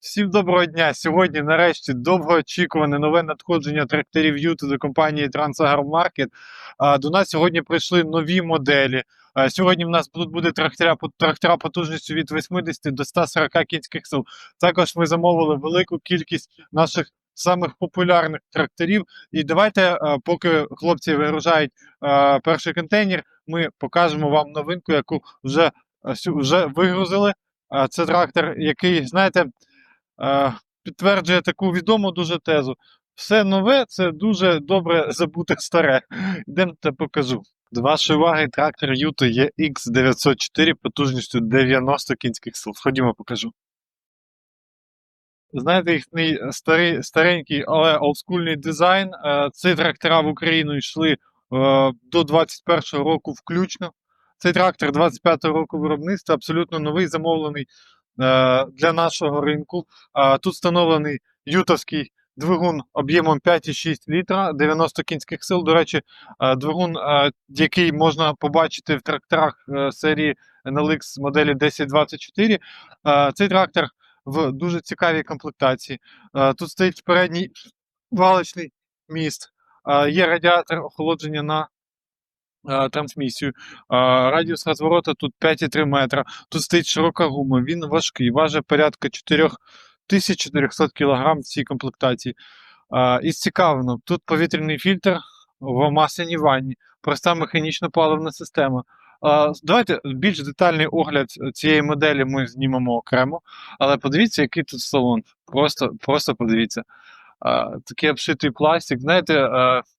Всім доброго дня! Сьогодні, нарешті, довгоочікуване нове надходження тракторів Юти до компанії А, До нас сьогодні прийшли нові моделі. Сьогодні в нас тут буде трактора, трактора потужністю від 80 до 140 кінських сил. Також ми замовили велику кількість наших самих популярних тракторів. І давайте, поки хлопці вигружають перший контейнер, ми покажемо вам новинку, яку вже, вже вигрузили. Це трактор, який, знаєте, підтверджує таку відому дуже тезу. Все нове це дуже добре забуте старе. Йдемте покажу. До вашої уваги трактор Юто EX904 потужністю 90 кінських сил. Ходімо, покажу. Знаєте, їхній старий, старенький, але олдскульний дизайн. Е, Ці трактора в Україну йшли е, до 21-го року включно. Цей трактор 25-го року виробництва, абсолютно новий, замовлений для нашого ринку. Тут встановлений ютовський двигун об'ємом 5,6 літра, 90 кінських сил. До речі, е, двигун, е, який можна побачити в тракторах е, серії NLX моделі 1024. Е, Цей трактор в дуже цікавій комплектації. Е, Тут стоїть передній валочний міст, е, є радіатор охолодження на е, трансмісію. Е, Радіус розворота тут 5,3 метра. Тут стоїть широка гума, він важкий, важить порядка 4400 кг в цій комплектації. А, із цікавого, тут повітряний фільтр в масляній ванні, проста механічна паливна система. Давайте більш детальний огляд цієї моделі ми знімемо окремо, але подивіться, який тут салон. Просто, просто подивіться. Такий обшитий пластик. Знаєте,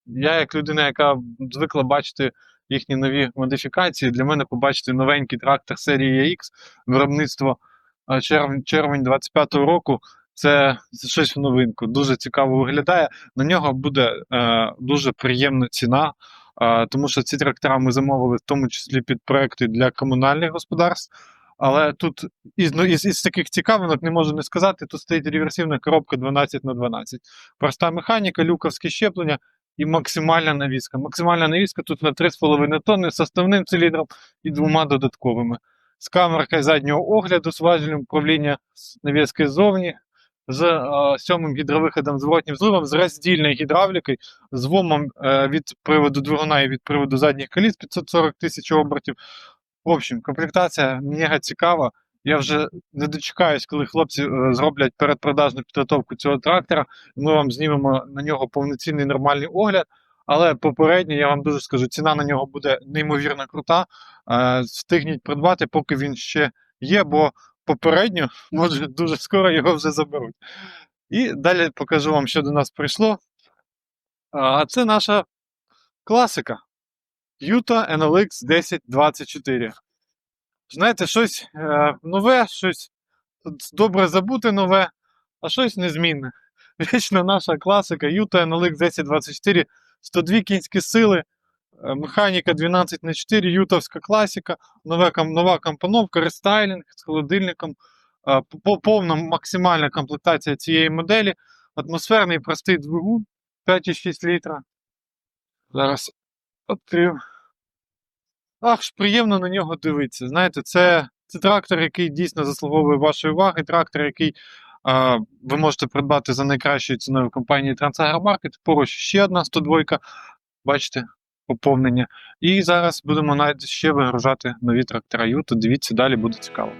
я як людина, яка звикла бачити їхні нові модифікації, для мене побачити новенький трактор серії AX, виробництво червень, червень 25-го року. Це, це щось в новинку. Дуже цікаво виглядає. На нього буде е, дуже приємна ціна, е, тому що ці трактора ми замовили в тому числі під проекти для комунальних господарств. Але тут із, ну, із, із таких цікавинок не можу не сказати. Тут стоїть реверсивна коробка 12 на 12 Проста механіка, люковське щеплення і максимальна навіска. Максимальна навіска тут на 3,5 тонни з основним циліндром і двома додатковими. З камеркою заднього огляду, з важелем управління навіски ззовні, з е, сьомим гідровиходом зворотнім зливом, з роздільною гідравлікою, з вомом е, від приводу двигуна і від приводу задніх коліс 540 тисяч обертів. В общем, комплектація мега цікава. Я вже не дочекаюсь, коли хлопці е, зроблять передпродажну підготовку цього трактора. Ми вам знімемо на нього повноцінний нормальний огляд. Але попередньо я вам дуже скажу, ціна на нього буде неймовірно крута. Е, Встигніть придбати, поки він ще є, бо попередньо, може, дуже скоро його вже заберуть. І далі покажу вам, що до нас прийшло. А це наша класика. Юта NLX 1024. Знаєте, щось е, нове, щось добре забуте нове, а щось незмінне. Вічно наша класика Юта NLX 1024, 102 кінські сили, е, механіка 12 на 4 ютовська класика, нова, нова компоновка, рестайлінг з холодильником, е, повна максимальна комплектація цієї моделі, атмосферний простий двигун 5,6 літра. Зараз відкрив. Ах, ж приємно на нього дивитися. Знаєте, це, це трактор, який дійсно заслуговує вашої уваги. Трактор, який а, ви можете придбати за найкращою ціною в компанії Трансагромаркет. Поруч ще одна 102. Бачите, поповнення. І зараз будемо навіть ще вигружати нові трактора Юто. Дивіться, далі буде цікаво.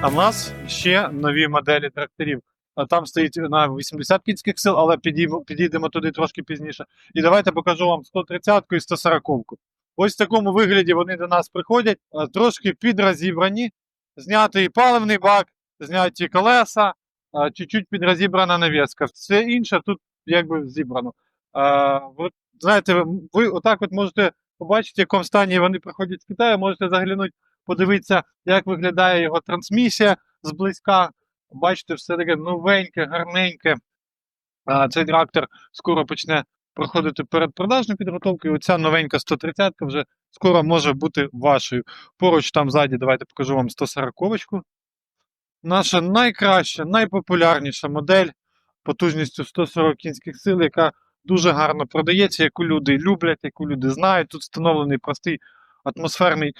А в нас ще нові моделі тракторів. Там стоїть на 80 кінських сил, але підійдемо туди трошки пізніше. І давайте покажу вам 130-ку і 140. Ось в такому вигляді вони до нас приходять, трошки підрозібрані, знятий паливний бак, зняті колеса, чуть-чуть підрозібрана навіска. Все інше тут якби зібрано. Знаєте, ви отак от можете побачити, в якому стані вони приходять з Китаю, можете заглянути подивитися, як виглядає його трансмісія зблизька. Бачите, все таке новеньке, гарненьке. А, Цей трактор скоро почне проходити передпродажну підготовку. І оця новенька 130 вже скоро може бути вашою. Поруч там ззаді, давайте покажу вам 140-ку. Наша найкраща, найпопулярніша модель потужністю 140 кінських сил, яка дуже гарно продається, яку люди люблять, яку люди знають. Тут встановлений простий атмосферний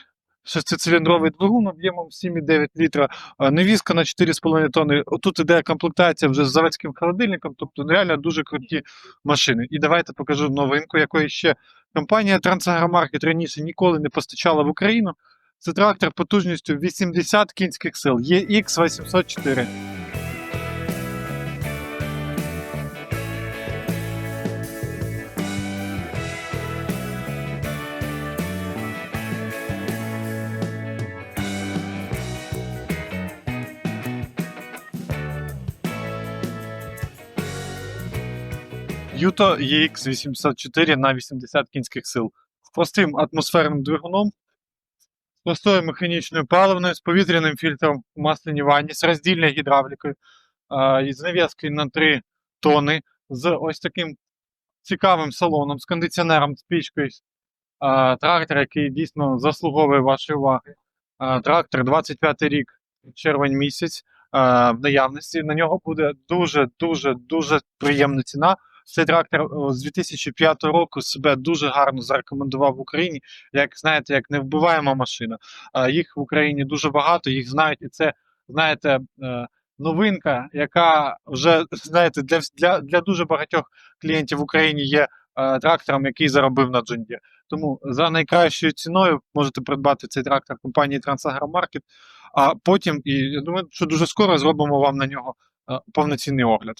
шестициліндровий двигун об'ємом 7,9 літра, невізка на 4,5 тонни. Тут іде комплектація вже з заводським холодильником, тобто ну, реально дуже круті машини. І давайте покажу новинку, якої ще компанія Трансагромаркет раніше ніколи не постачала в Україну. Це трактор потужністю 80 кінських сил, EX804. Юто EX 804 на 80 кінських сил. З простим атмосферним двигуном, з простою механічною паливною, з повітряним фільтром у масляній ванні, з роздільною гідравлікою, з нав'язкою на 3 тони, з ось таким цікавим салоном, з кондиціонером, з пічкою. Трактор, який дійсно заслуговує вашої уваги. Трактор 25 рік, червень місяць в наявності. На нього буде дуже, дуже, дуже приємна ціна. Цей трактор з 2005 року себе дуже гарно зарекомендував в Україні. Як знаєте, як невбиваєма машина. А, Їх в Україні дуже багато, їх знають, і це, знаєте, е, новинка, яка вже знаєте, для, для, для дуже багатьох клієнтів в Україні є е, трактором, який заробив на Джунді. Тому за найкращою ціною можете придбати цей трактор компанії Трансагромаркет. А потім, і я думаю, що дуже скоро зробимо вам на нього е, повноцінний огляд.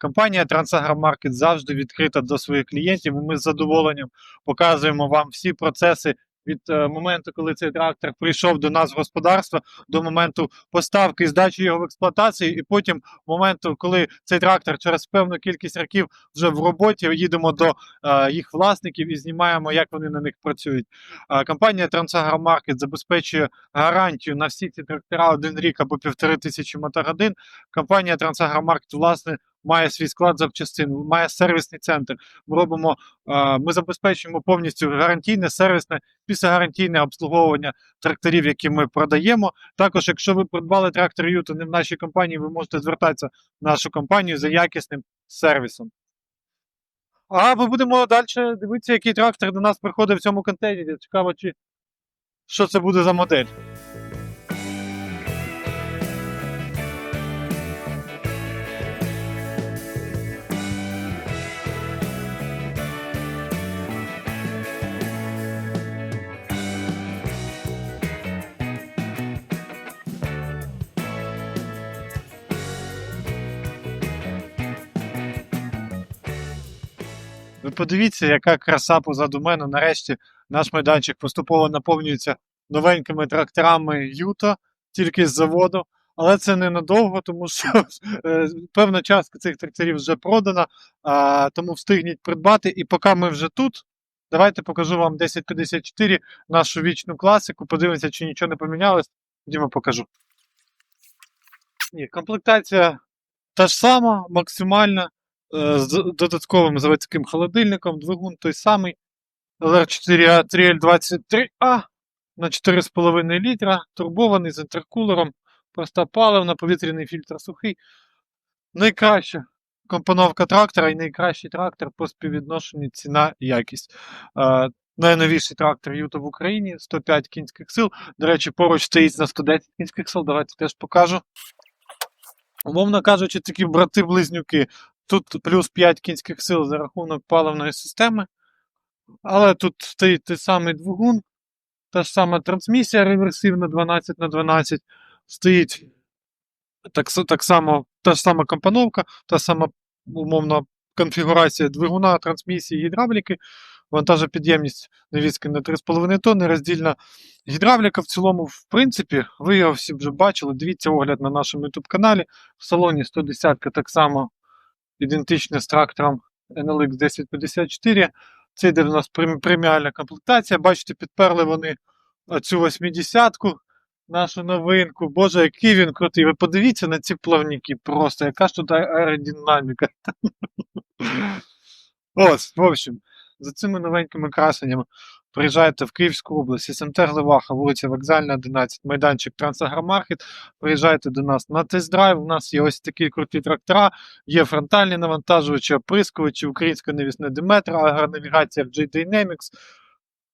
Компанія Трансагромаркет завжди відкрита до своїх клієнтів. Ми з задоволенням показуємо вам всі процеси від е, моменту, коли цей трактор прийшов до нас в господарство, до моменту поставки здачі його в експлуатацію, і потім моменту, коли цей трактор через певну кількість років вже в роботі, їдемо до е, їх власників і знімаємо, як вони на них працюють. Е, компанія Трансагромаркет забезпечує гарантію на всі ці трактора один рік або півтори тисячі мотогодин. Компанія Трансагромаркет, власне, має свій склад запчастин, має сервісний центр. Ми робимо, е, ми забезпечуємо повністю гарантійне, сервісне, післягарантійне обслуговування тракторів, які ми продаємо. Також, якщо ви придбали трактор Юто не в нашій компанії, ви можете звертатися в нашу компанію за якісним сервісом. А ми будемо далі дивитися, який трактор до нас приходить в цьому контейнері. Цікаво, чи що це буде за модель. Ви подивіться, яка краса позаду мене. Нарешті наш майданчик поступово наповнюється новенькими тракторами Юто, тільки з заводу. Але це ненадовго, тому що е, певна частка цих тракторів вже продана, а, тому встигніть придбати. І поки ми вже тут, давайте покажу вам 1054, нашу вічну класику. Подивимося, чи нічого не помінялось. Ходімо покажу. Ні, комплектація та ж сама, максимальна з додатковим заводським холодильником, двигун той самий LR4A 3L23A на 4,5 літра, турбований з інтеркулером, проста паливна, повітряний фільтр сухий. Найкраща компоновка трактора і найкращий трактор по співвідношенню ціна-якість. Е, найновіший трактор Юто в Україні 105 кінських сил. До речі, поруч стоїть на 110 кінських сил. Давайте теж покажу. Умовно кажучи, такі брати-близнюки. Тут плюс 5 кінських сил за рахунок паливної системи. Але тут стоїть той самий двигун, та ж сама трансмісія реверсивна 12 на 12 стоїть так, так само та ж сама компоновка, та сама умовна конфігурація двигуна, трансмісії, гідравліки, вантажопідємність навіски на 3,5 тонни, роздільна гідравліка в цілому, в принципі, ви його всі вже бачили. Дивіться огляд на нашому YouTube каналі. В салоні 110 так само ідентична з трактором NLX 1054. Це йде в нас преміальна комплектація. Бачите, підперли вони цю 80-ку. нашу новинку. Боже, який він крутий. Ви подивіться на ці плавники просто, яка ж тут аеродинаміка. Ось, в общем, за цими новенькими красеннями приїжджайте в Київську область, СМТ Глеваха, вулиця Вокзальна, 11, майданчик Трансагромаркет. Приїжджайте до нас на тест-драйв. У нас є ось такі круті трактора, є фронтальні навантажувачі, оприскувачі, українська навісне Диметра, агронавігація в J-Dynamics.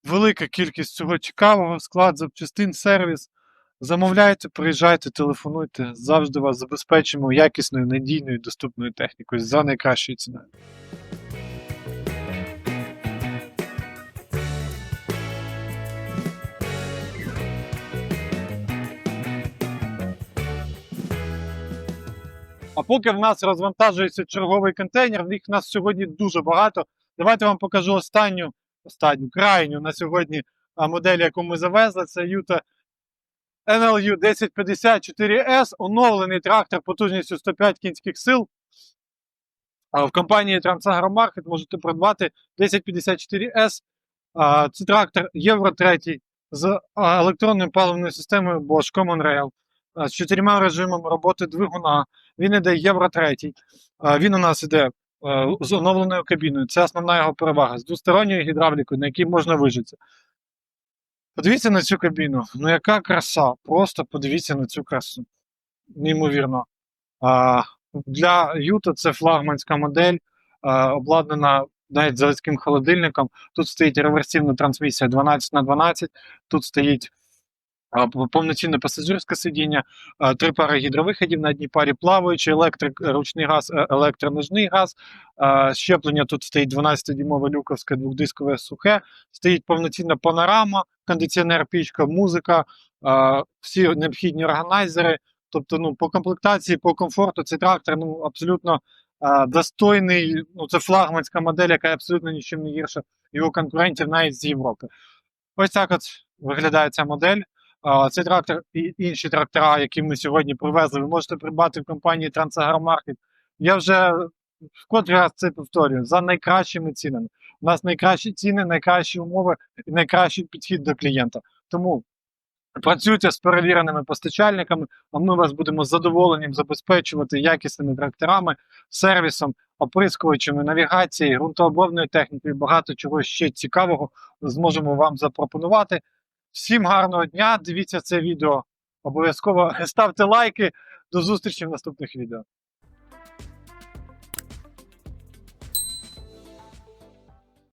Велика кількість цього цікавого, склад запчастин, сервіс. Замовляйте, приїжджайте, телефонуйте. Завжди вас забезпечимо якісною, надійною, доступною технікою за найкращою ціною. А поки в нас розвантажується черговий контейнер, їх в нас сьогодні дуже багато. Давайте вам покажу останню, останню, крайню на сьогодні модель, яку ми завезли. Це Юта NLU 1054S, оновлений трактор потужністю 105 кінських сил. В компанії Трансагромаркет можете придбати 1054S. Це трактор Євро 3 з електронною паливною системою Bosch Common Rail, з чотирма режимами роботи двигуна. Він іде Євро 3. Він у нас іде е, з оновленою кабіною. Це основна його перевага. З двосторонньою гідравлікою, на якій можна вижитися. Подивіться на цю кабіну. Ну яка краса. Просто подивіться на цю красу. Неймовірно. Для Юта це флагманська модель, обладнана навіть заводським холодильником. Тут стоїть реверсивна трансмісія 12 на 12 тут стоїть повноцінне пасажирське сидіння, три пари гідровиходів на одній парі плаваючий, електрик, ручний газ, е, електроножний газ. Щеплення тут стоїть 12-дюймове люковське двохдискове сухе, стоїть повноцінна панорама, кондиціонер, пічка, музика, всі необхідні органайзери. Тобто, ну, по комплектації, по комфорту цей трактор ну, абсолютно достойний. Ну, це флагманська модель, яка абсолютно нічим не гірша його конкурентів навіть з Європи. Ось так от виглядає ця модель. Цей трактор і інші трактора, які ми сьогодні привезли, ви можете придбати в компанії Трансагромаркет. Я вже в котрий раз це повторюю за найкращими цінами. У нас найкращі ціни, найкращі умови і найкращий підхід до клієнта. Тому працюйте з перевіреними постачальниками, а ми вас будемо з задоволенням забезпечувати якісними тракторами, сервісом, оприскувачами, навігацією, ґрунтообробною технікою, багато чого ще цікавого зможемо вам запропонувати. Всім гарного дня! Дивіться це відео. Обов'язково ставте лайки. До зустрічі в наступних відео.